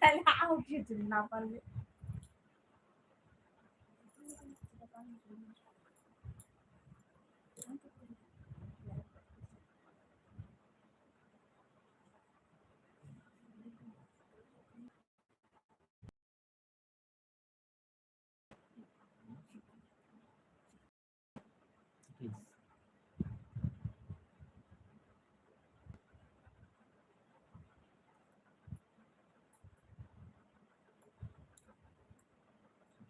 তাহলে আউ কিছু না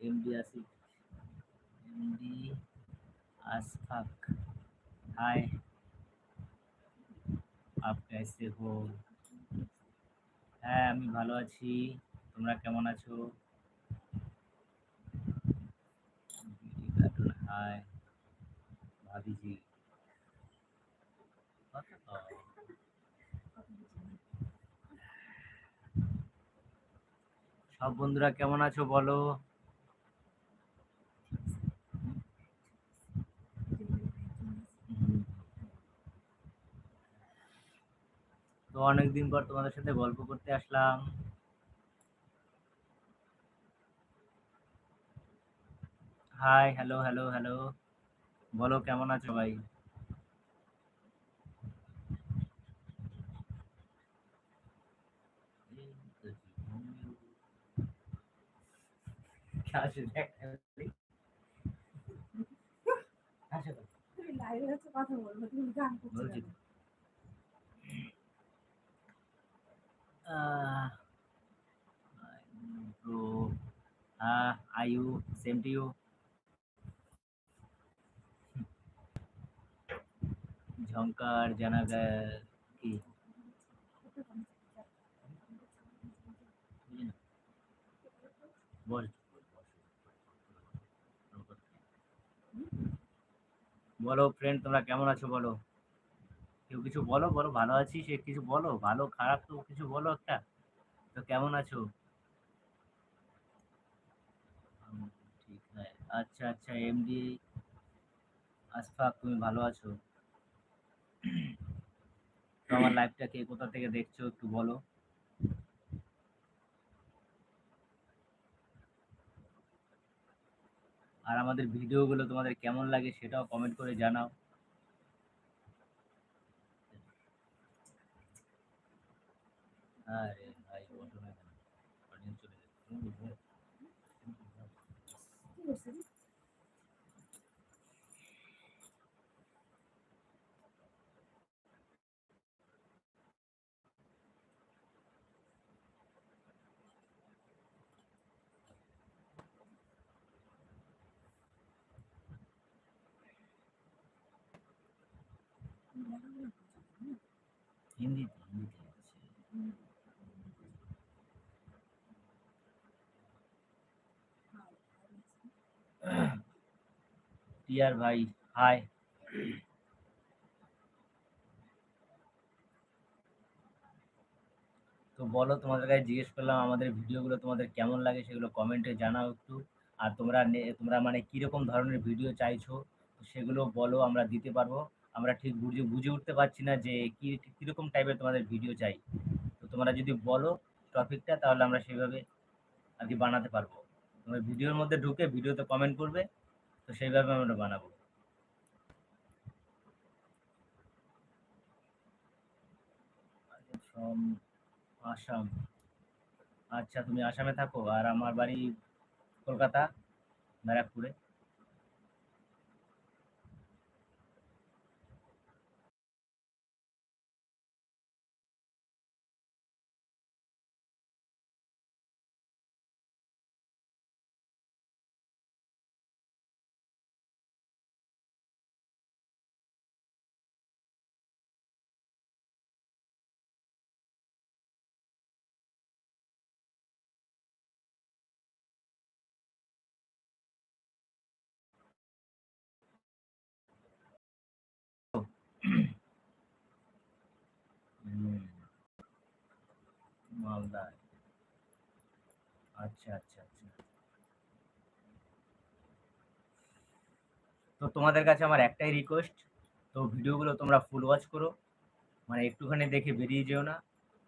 MD Asif MD Ashfaq hi आप कैसे हो হ্যাঁ আমি ভালো আছি তোমরা কেমন আছো হাই ভাবিজি সব বন্ধুরা কেমন আছো বলো তো অনেকদিন পর তোমাদের সাথে গল্প করতে আসলাম। হাই হ্যালো হ্যালো হ্যালো বলো কেমন আছো ভাই কথা বলব তুমি গান করছ bro uh, are you same to you ঝঙ্কার জানাগা কি বল বলো ফ্রেন্ড তোমরা কেমন আছো? বলো। কিছু বলো? বলো, ভালো আছি, সে কিছু বলো? ভালো, খারাপ তো কিছু বলো একটা? তো কেমন আছো? ঠিক আচ্ছা আচ্ছা এমডি আশফাক, তুমি ভালো আছো? তো আমার লাইভটা কে, কোথা থেকে দেখছ, একটু বলো? আর আমাদের ভিডিওগুলো তোমাদের কেমন লাগে, সেটাও কমেন্ট করে জানাও। আরে ভাই অডিয়েন্স চলে যাচ্ছে কি করছে রে? হিন্দিতে হিন্দিতে আছে পিয়ার ভাই, হাই। তো বলো, তোমাদের কাছে জিজ্ঞেস করলাম, আমাদের ভিডিওগুলো তোমাদের কেমন লাগে সেগুলো কমেন্টে জানাও একটু। আর তোমরা তোমরা মানে কীরকম ধরনের ভিডিও চাইছো সেগুলো বলো, আমরা দিতে পারব। আমরা ঠিক বুঝে বুঝে উঠতে পারছি না যে কী, কীরকম টাইপের তোমাদের ভিডিও চাই। তো তোমরা যদি বলো টপিকটা তাহলে আমরা সেভাবে আর কি বানাতে পারব। তোমরা ভিডিওর মধ্যে ঢুকে ভিডিওতে কমেন্ট করবে। সেইভাবে আমরা বানাবো। আসাম আচ্ছা তুমি আসামে থাকো আর আমার বাড়ি কলকাতা ব্যারাকপুরে। মালদায়। আচ্ছা আচ্ছা আচ্ছা। তো তোমাদের কাছে আমার একটাই রিকোয়েস্ট তো ভিডিওগুলো তোমরা ফুল ওয়াচ করো। মানে একটুখানি দেখে বেরিয়ে যেও না।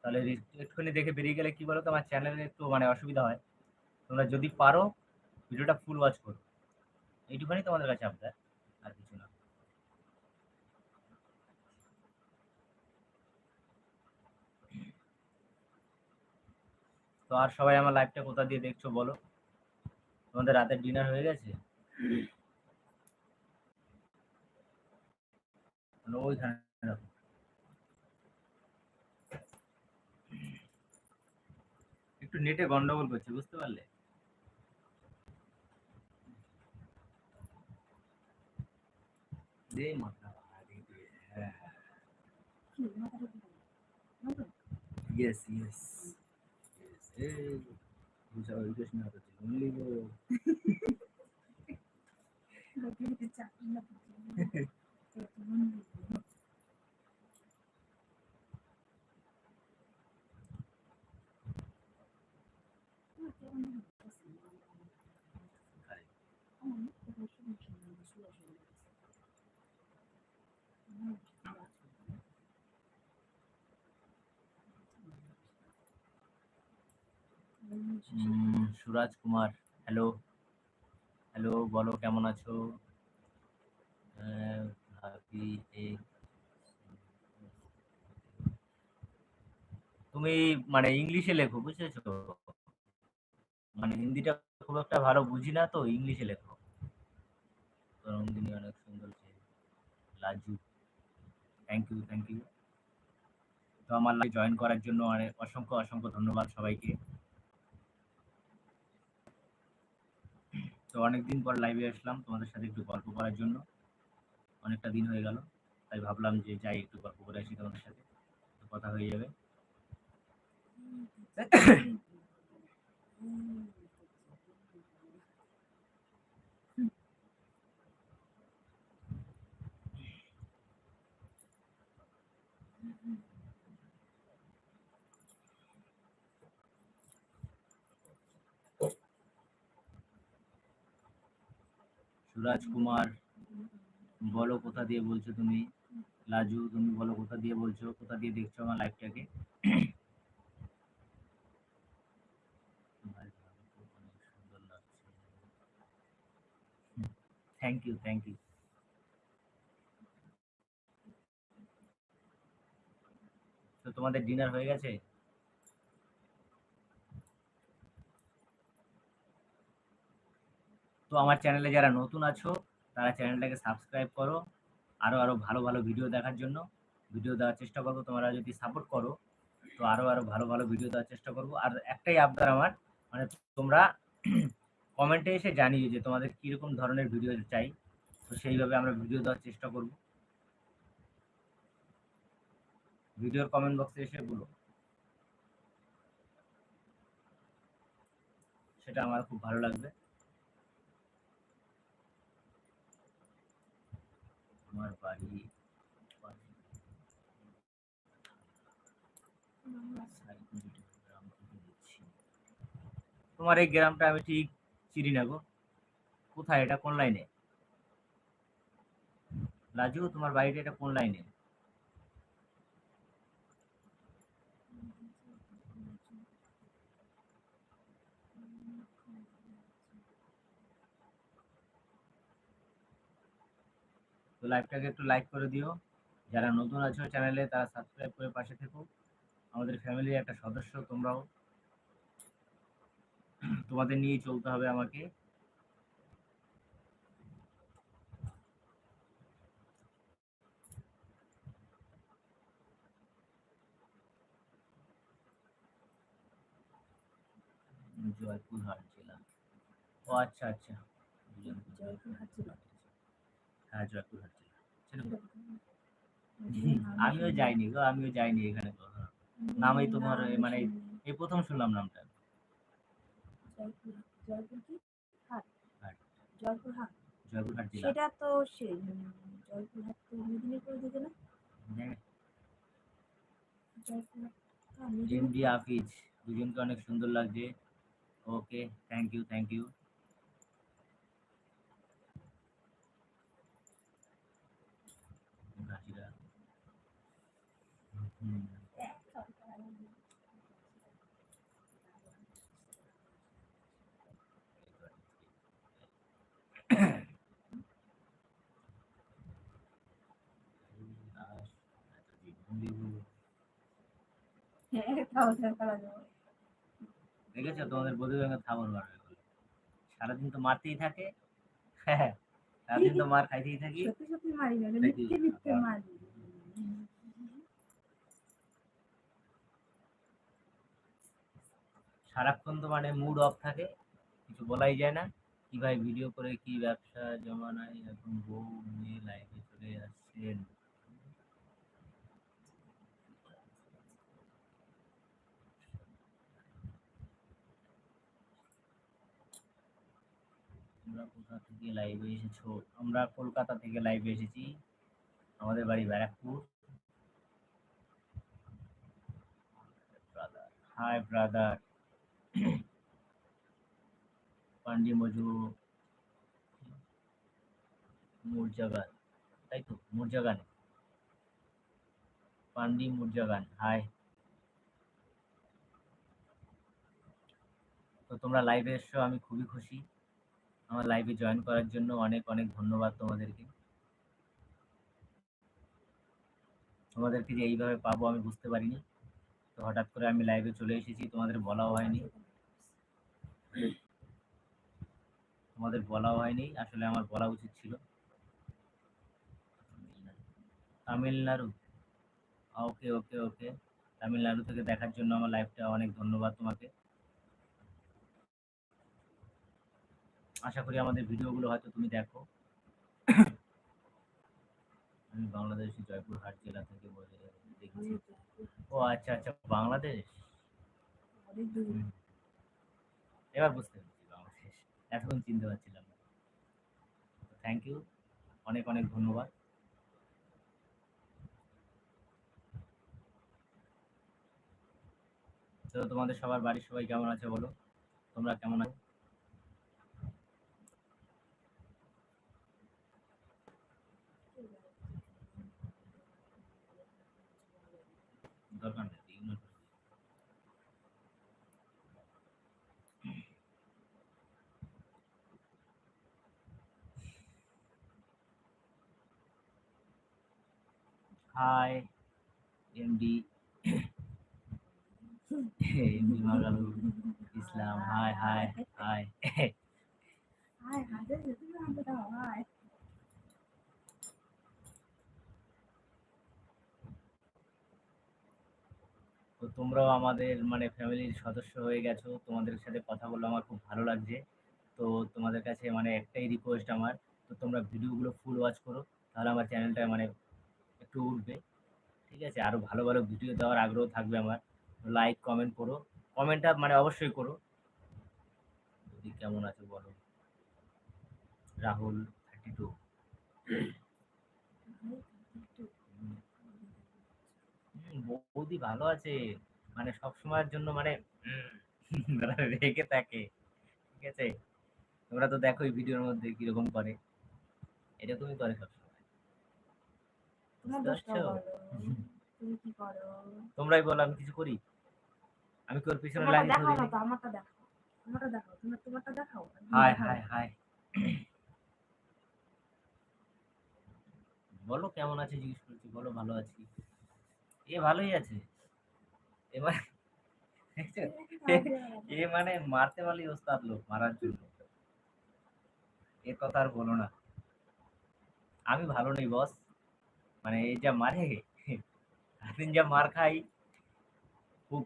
তাহলে একটুখানি দেখে বেরিয়ে গেলে কি বলো তো আমার চ্যানেলে একটু মানে অসুবিধা হয়। তোমরা যদি পারো, ভিডিওটা ফুল ওয়াচ করো। এইটুখানি তোমাদের কাছে আপনার আর কিছু না। তো আর সবাই আমার লাইভটা কোথা দিয়ে দেখছ বলো? তোমাদের রাতের ডিনার হয়ে গেছে? ওইখানে একটু নেটে গন্ডগোল করছে বুঝতে পারলে? দে মাথা ভারী দে, হ্যাঁ কি মাথাটা কি বলে? নতুন? ইয়েস ইয়েস এই বুঝা ওই কৃষ্ণ হচ্ছে অনলি গো লোকের চাকরি না করছে। তো তুমি না, কেমন লাগছে? আমার না খুব অসুবিধা হচ্ছে, শুয়ে শুয়ে লাগছে। আমার কি আছে? Um, um, Suraj Kumar hello hello বলো কেমন আছো? ভাবি তুমি মানে ইংলিশে লেখো, বুঝেছ? মানে হিন্দিটা খুব একটা ভালো বুঝি না তো, ইংলিশে লেখো। রঙ্গিনী অনেক সুন্দর Laju. Thank you thank you তো আমার লাইভ জয়েন করার জন্য অনেক অসংখ্য অসংখ্য ধন্যবাদ সবাইকে। তো অনেকদিন পর লাইভে আসলাম তোমাদের সাথে একটু গল্প করার জন্য অনেকটা দিন হয়ে গেল তাই ভাবলাম যে যাই একটু গল্প করে আসি তোমাদের সাথে কথা হয়ে যাবে সুরাজ কুমার বলো কোথা দিয়ে বলছো তুমি? লাজু, তুমি বলো কোথা দিয়ে বলছো? কোথা দিয়ে দেখছ আমার লাগছে। থ্যাংক ইউ থ্যাংক ইউ তো তোমাদের ডিনার হয়ে গেছে? তো আমার চ্যানেলে যারা নতুন আছো, তারা চ্যানেলটাকে সাবস্ক্রাইব করো। আরও আরও ভালো ভালো ভিডিও দেখার জন্য। ভিডিও দেওয়ার চেষ্টা করব তোমরা যদি সাপোর্ট করো, তো আরও আরও ভালো ভালো ভিডিও দেওয়ার চেষ্টা করব। আর একটাই আবদার আমার মানে তোমরা কমেন্টে এসে জানিয়ে যে তোমাদের কীরকম ধরনের ভিডিও চাই। তো সেইভাবে আমরা ভিডিও দেওয়ার চেষ্টা করব। ভিডিওর কমেন্ট বক্সে এসে বলো। সেটা আমার খুব ভালো লাগবে। তোমার বাড়ি? তোমার এই গ্রামটা আমি ঠিক চিনি না গো। কোথায়? এটা কোন লাইনে লাজু, তোমার বাড়িটা এটা কোন লাইনে তো লাইভটাকে একটু লাইক করে দিও। যারা নতুন আছো চ্যানেলে তারা সাবস্ক্রাইব করে পাশে থেকো। আমাদের ফ্যামিলির একটা সদস্য তোমরাও। তোমাদের নিয়েই চলতে হবে আমাকে। জয়পুরহাট জেলা। ও আচ্ছা আচ্ছা। জয়পুরহাট জেলা। হ্যাঁ আমিও যাইনি গো আমিও যাইনি এখানে নামই তোমার মানে এই প্রথম শুনলাম নামটা। জয়পুরহাট। জেলা। সেটা তো সেই জয়পুরহাট তো মেদিনীপুর দিকে না? জয়পুরহাট হ্যাঁ। এমডি দুজনকে অনেক সুন্দর লাগছে। Okay thank you thank you hmm হ্যাঁ, তাও তো করা যাবে। দেখেছ? তোমাদের বধু মারবে সারাদিন তো মারতেই থাকে। হ্যাঁ সারাদিন তো মার খাইতেই থাকি। সত্যি সত্যি মারি না। মিথ্যে মিথ্যে মারি। সারাক্ষণ তো মানে মুড অফ থাকে, কিছু বলাই যায় না। কীভাবে ভিডিও করে কি ব্যবসা জমানায় এখন বউ মেয়ে লাইফে চলে আসছেন? তোমরা কোথা থেকে লাইভে এসেছ? আমরা কলকাতা থেকে লাইভে এসেছি। আমাদের বাড়ি ব্যারাকপুর। হাই ব্রাদার পান্ডি মজু, মুরজাগান, তাই তো? মুরজাগান। পান্ডি, মুরজাগান, হাই। তো তোমরা লাইভে এসছো, আমি খুবই খুশি। আমার লাইভে জয়েন করার জন্য অনেক অনেক ধন্যবাদ তোমাদেরকে। তোমাদেরকে যে এইভাবে পাবো আমি বুঝতে পারিনি। তো হঠাৎ করে আমি লাইভে চলে এসেছি, তোমাদের বলাও হয়নি। তোমাদের বলা হয়নি আসলে আমার বলা উচিত ছিল। তামিলনাড়ু। ওকে ওকে ওকে। তামিলনাড়ু থেকে দেখার জন্য আমার লাইভটা অনেক ধন্যবাদ তোমাকে। আশা করি আমাদের ভিডিওগুলো হয়তো তুমি দেখো। আমি বাংলাদেশি জয়পুরহাট জেলা থেকে দেখছি। ও আচ্ছা আচ্ছা বাংলাদেশ। এবার বুঝতে পেরেছি বাংলাদেশ এতক্ষণ চিনতে পারছিলাম না। থ্যাংক ইউ অনেক অনেক ধন্যবাদ। তো তোমাদের সবার বাড়ির সবাই কেমন আছে বলো? তোমরা কেমন আছো? দরকার নেই ignore করে দিও। Hi MD MD মাগালু Islam hi hi hi hi তো তোমরাও আমাদের মানে ফ্যামিলির সদস্য হয়ে গেছো। তোমাদের সাথে কথা বলে আমার খুব ভালো লাগছে। তো তোমাদের কাছে মানে একটাই রিকোয়েস্ট আমার। তো তোমরা ভিডিওগুলো ফুল ওয়াচ করো। তাহলে আমার চ্যানেলটা মানে একটু উঠবে। ঠিক আছে? আরও ভালো ভালো ভিডিও দেওয়ার আগ্রহ থাকবে আমার। লাইক কমেন্ট করো। কমেন্টটা মানে অবশ্যই করো। যদি কেমন আছে বলো? রাহুল থার্টি টু বৌদি ভালো আছে। মানে সব সময়ের জন্য মানে রেগে থাকে। ঠিক আছে? তোমরা তো দেখোই ভিডিওর মধ্যে কীরকম করে। এরকমই করে সবসময় তোমার বুঝতে দোষটা পারছ বলো তুমি কি করো তোমরাই বলো আমি কিছু করি? আমি কি ওর পিছনে লাইন ধরি আমারটা দেখাও। আমারটা দেখাও তোমার তোমারটা দেখাও? হাই হাই হাই বলো কেমন আছে জিজ্ঞেস করছি বলো ভালো আছি। এ ভালোই আছে। এবার এ মানে মারতে পারলেই ওস্তাদ লোক মারার জন্য। এ কথা আর বলো না। আমি ভালো নেই বস। মানে এই যা মারে সারাদিন যা মার খাই খুব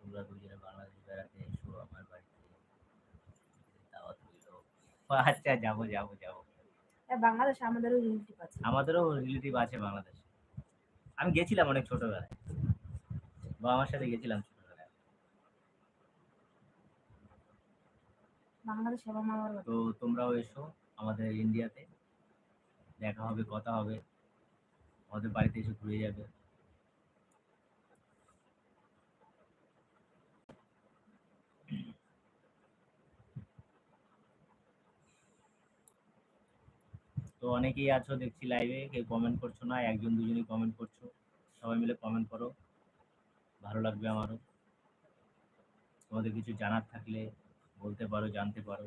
তোমরা দুজনে বাংলাদেশ বেড়াতে এসো আমার বাড়িতে দাওয়াত রইল আচ্ছা যাব যাব যাব। হ্যাঁ, বাংলাদেশে আমাদেরও রিলেটিভ আছে। আমাদেরও রিলেটিভ আছে বাংলাদেশে। আমি গেছিলাম অনেক ছোটবেলায়। বাবা মার সাথে গেছিলাম ছোটবেলায় বাংলাদেশে বাবা মামার বাড়ি। তো তোমরাও এসো আমাদের ইন্ডিয়াতে। দেখা হবে, কথা হবে। আমাদের বাড়িতে এসে ঘুরে যাবে। তো অনেকেই আছো, দেখছি লাইভে কেউ কমেন্ট করছ না, একজন, দুজনই কমেন্ট করছ। সবাই মিলে কমেন্ট করো। ভালো লাগবে আমারও। তোমাদের কিছু জানার থাকলে বলতে পারো জানতে পারো।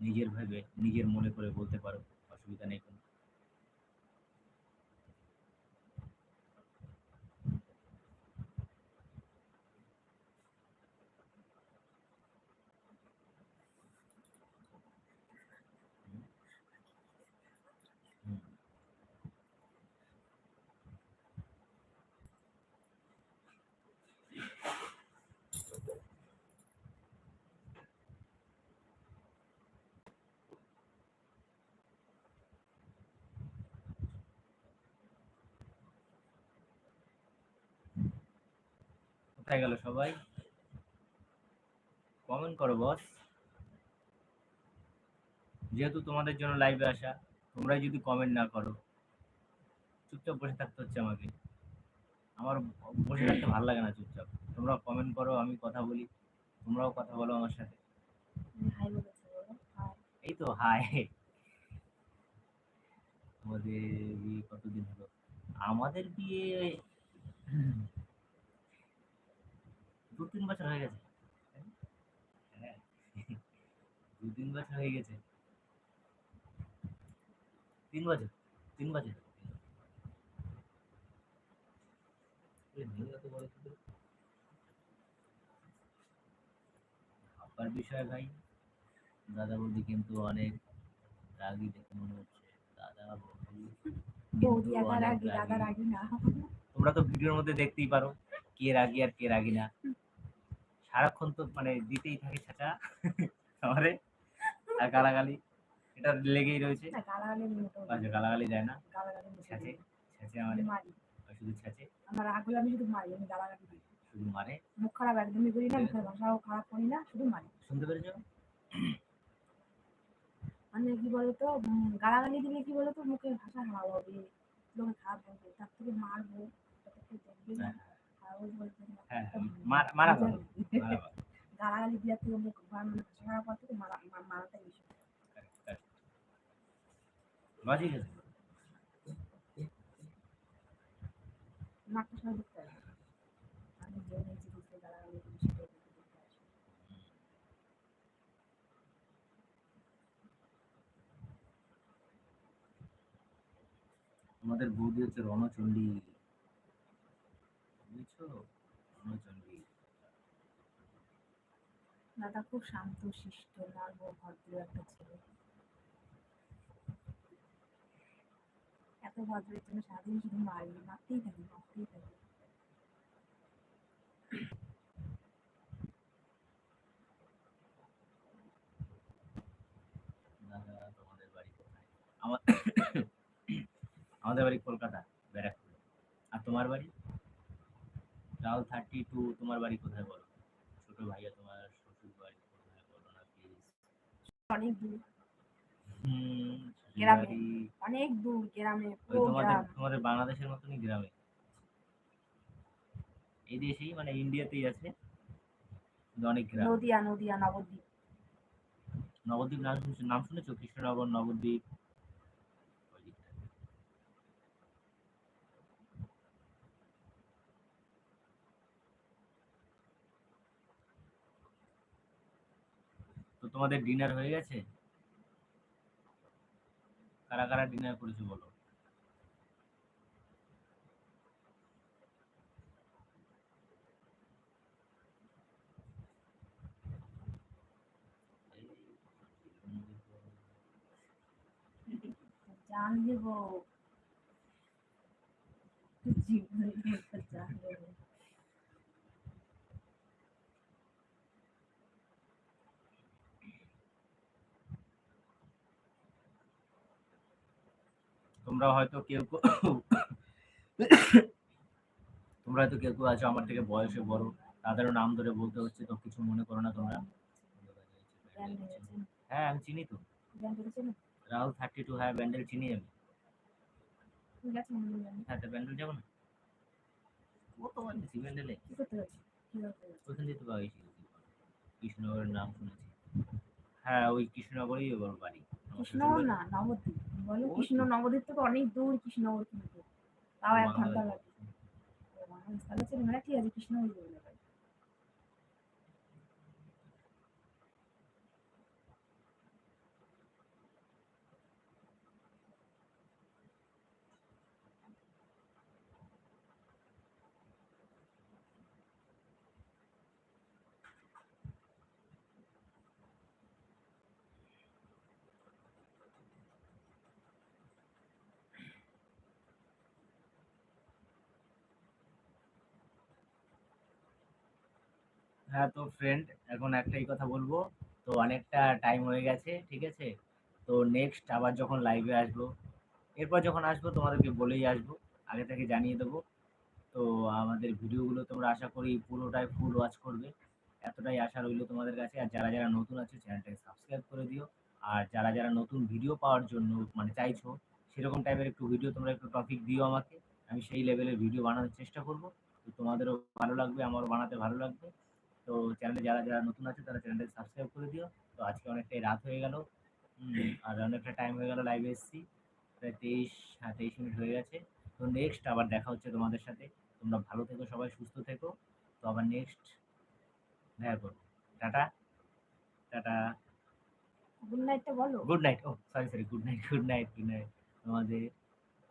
নিজের ভেবে নিজের মনে করে বলতে পারো অসুবিধা নেই কোনো। কোথায় গেল সবাই? কমেন্ট করো বস যেহেতু তোমাদের জন্য লাইভে আসা তোমরাই যদি কমেন্ট না করো চুপচাপ বসে থাকতে হচ্ছে আমাকে। আমার বসে থাকতে ভালো লাগে না চুপচাপ। তোমরা কমেন্ট করো আমি কথা বলি তোমরাও কথা বলো আমার সাথে। এই তো হাই আমাদের বিয়ে কতদিন হলো? আমাদের বিয়ে দু তিন বছর হয়ে গেছে। হ্যাঁ। দু তিন বছর হয়ে গেছে। তিন বছর তিন বছর। ভাববার বিষয় ভাই দাদা বৌদি কিন্তু অনেক রাগি দেখে মনে হচ্ছে। দাদা বৌদি তোমরা তো ভিডিওর মধ্যে দেখতেই পারো কে রাগি আর কে রাগি না। সারাক্ষণ তো মানে দিতেই থাকে ছাঁচা আমারে আর গালাগালি। এটা লেগেই রয়েছে। আচ্ছা গালাগালি যায় না। ছাঁচে ছাঁচে আমারে মারি। শুধু ছাঁচে? আমার আমি শুধু মারি আমি গালাগালি শুধু মারে? মুখ খারাপ একদমই করি না মুখের ভাষাও খারাপ করি না শুধু মারি। শুনতে পেরেছ? মানে কি বলতো উম, গালাগালি দিলে কি বলতো মুখের ভাষা খারাপ হবে লোকে খারাপ বলবে তার থেকে মারবো তার থেকে দেখবে না। খারাপ বলবে না হ্যাঁ মারা ভালো গালাগালি দেওয়ার থেকে মুখ ভাষা থেকে মারা মারাটাই বেশি লজিক আছে। নাকটা সবাই দেখতে আসে আমি যে নিয়েছি গালাগালি করি সেটাই দেখতে দেখতে আসে আমাদের বৌদি হচ্ছে রণচণ্ডী। দাদা খুব শান্ত শিষ্ট নর্ম ভদ্র একটা ছেলে। এত ভদ্রের জন্য সারাদিন শুধু মারবি মারতেই থাকি মারতেই থাকি। তোমাদের বাড়ি কোথায়? আমাদের বাড়ি কলকাতা ব্যারাকপুর। আর তোমার বাড়ি? রাউল থার্টি টু তোমার বাড়ি কোথায় বলো? ছোট ভাইয়া তোমার শ্বশুর বাড়ি কোথায় বলো না প্লিজ অনেক দূর। অনেক দূর গ্রামে তোমাদের তোমাদের বাংলাদেশের মতনই গ্রামে। এই দেশেই মানে ইন্ডিয়াতেই আছে। অনেক গ্রাম। নদিয়া নদিয়া নবদ্বীপ। নবদ্বীপ নাম শুনেছো? নাম শুনেছো? কৃষ্ণনগর নবদ্বীপ? তো তোমাদের ডিনার হয়ে গেছে? কারা কারা ডিনার করেছ বলো? জান দেব জীবনে জান তোমরা হয়তো কেউ তোমরা হয়তো কেউ কেউ আছো, আমার থেকে বয়সে বড়। তাদেরও নাম ধরে বলতে হচ্ছে, তো কিছু মনে করো না তোমরা। হ্যাঁ আমি চিনি তো। রাহুল থার্টি টু হ্যাঁ ব্যান্ডেল চিনি আমি। হ্যাঁ ব্যান্ডেল যাব না? ও কৃষ্ণনগরের নাম শুনেছি। হ্যাঁ ওই কৃষ্ণনগরেই ওর বাড়ি। কৃষ্ণনগর না নবদ্বীপ। বলো কৃষ্ণ নবদ্বীপ থেকে অনেক দূর কৃষ্ণনগর কিন্তু। তাও এক ঘণ্টা লাগে। মানে ঠিক আছে কৃষ্ণনগর হ্যাঁ তো ফ্রেন্ড এখন একটাই কথা বলব। তো অনেকটা টাইম হয়ে গেছে, ঠিক আছে? তো নেক্সট আবার যখন লাইভে আসব, এরপর যখন আসব তোমাদেরকে বলেই আসব, আগে থেকে জানিয়ে দেবো। তো আমাদের ভিডিওগুলো তোমরা আশা করি পুরোটাই ফুল ওয়াচ করবে। এতটাই আশা রইল তোমাদের কাছে। আর যারা যারা নতুন আছে, চ্যানেলটাকে সাবস্ক্রাইব করে দিও। আর যারা যারা নতুন ভিডিও পাওয়ার জন্য মানে চাইছো, সেরকম টাইপের একটু ভিডিও তোমরা একটু টপিক দিও আমাকে। আমি সেই লেভেলের ভিডিও বানানোর চেষ্টা করব। তো তোমাদেরও ভালো লাগবে, আমারও বানাতে ভালো লাগবে। তো চ্যানেলে যারা যারা নতুন আছে তারা চ্যানেলটাকে সাবস্ক্রাইব করে দিও। তো আজকে অনেকটাই রাত হয়ে গেল। আর অনেকটা টাইম হয়ে গেল লাইভে এসেছি। প্রায় তেইশ হ্যাঁ তেইশ মিনিট হয়ে গেছে। তো নেক্সট আবার দেখা হচ্ছে তোমাদের সাথে। তোমরা ভালো থেকো সবাই সুস্থ থেকো। তো আবার নেক্সট দেখা করব। টাটা। টাটা। গুড নাইটটা বলো। গুড নাইট ও sorry sorry good night good night good night তোমাদের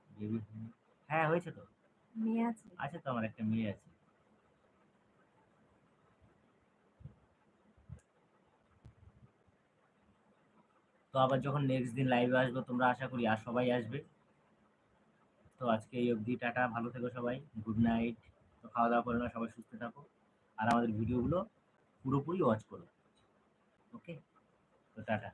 বেবি হ্যাঁ হয়েছে তো? মেয়ে আছে। আছে তো আমার একটা মেয়ে আছে। তো আবার যখন নেক্সট দিন লাইভে আসব, তোমরা আশা করি আর সবাই আসবে। তো আজকে এই অবধি, টাটা, ভালো থেকো সবাই গুড নাইট তো খাওয়া দাওয়া করে না সবাই সুস্থ থাকো। আর আমাদের ভিডিওগুলো পুরোপুরি ওয়াচ করো। ওকে তো টাটা।